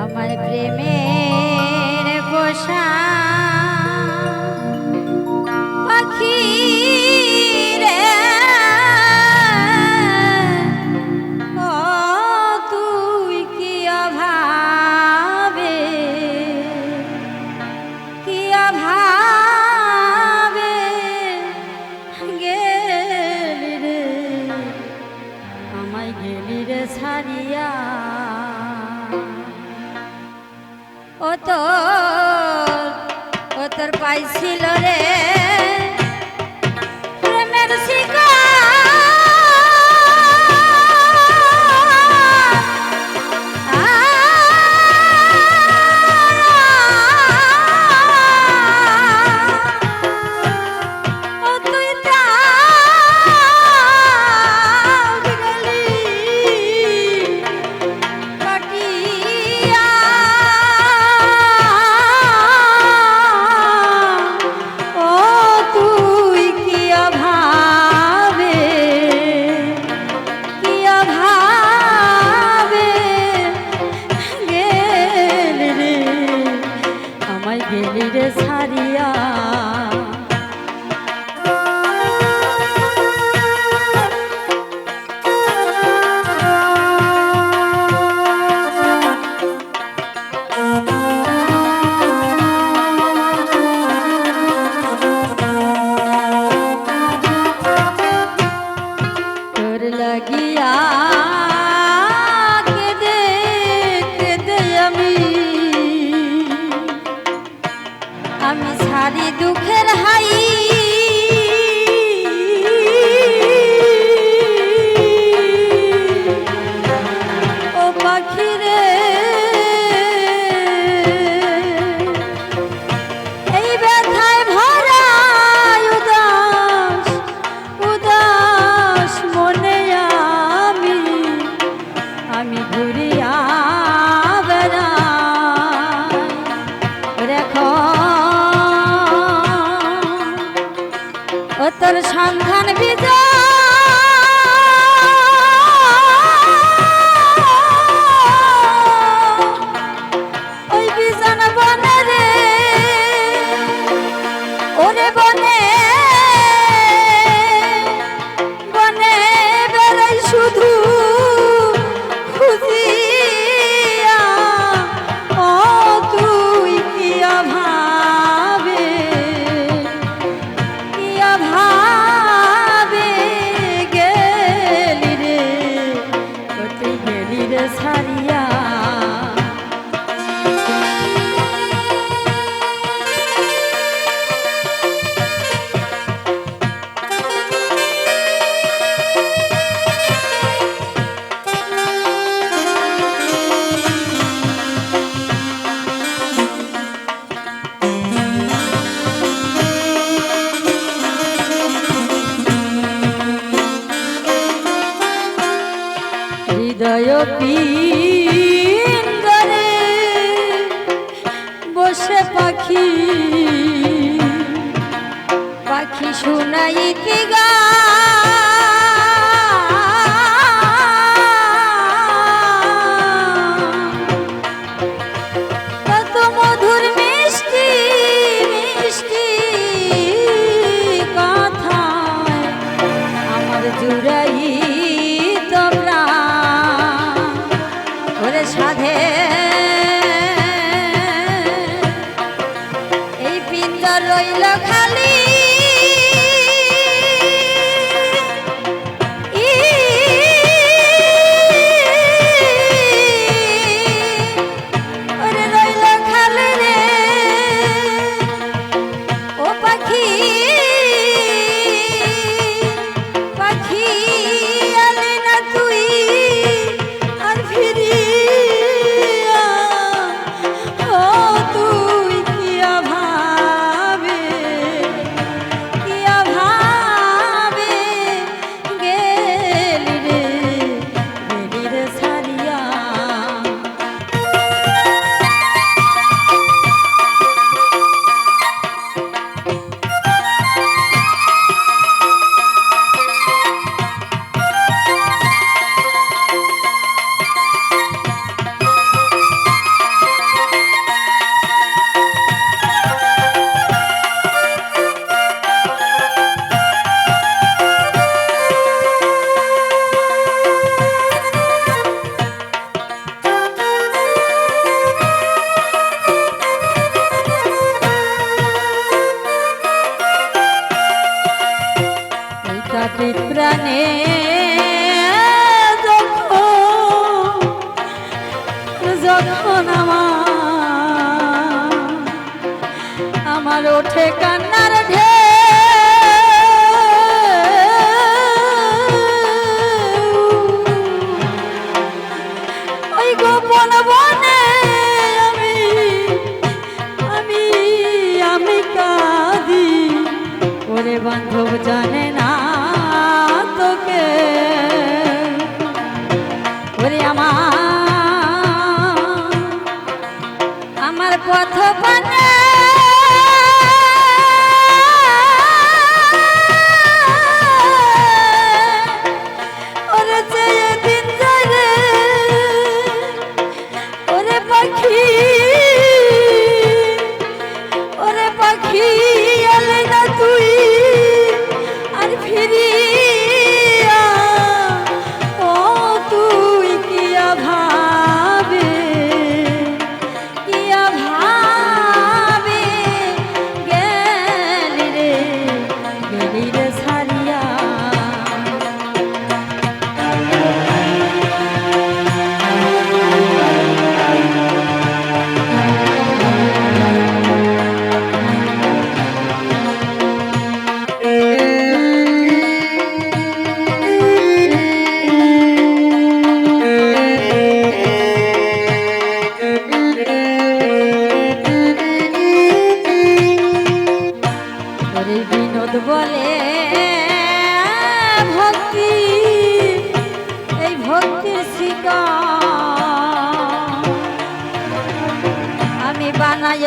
আমার প্রেমে ও তোর ও তোর পাইছিল রে। लगिया। সন্ধান বিজয়। হৃদয় পিঙ্গরে বসে পাখি পাখি শুনাইতে গা যখন আমার আমার ওঠে গোপন আমি আমি আমি বান্ধব জানে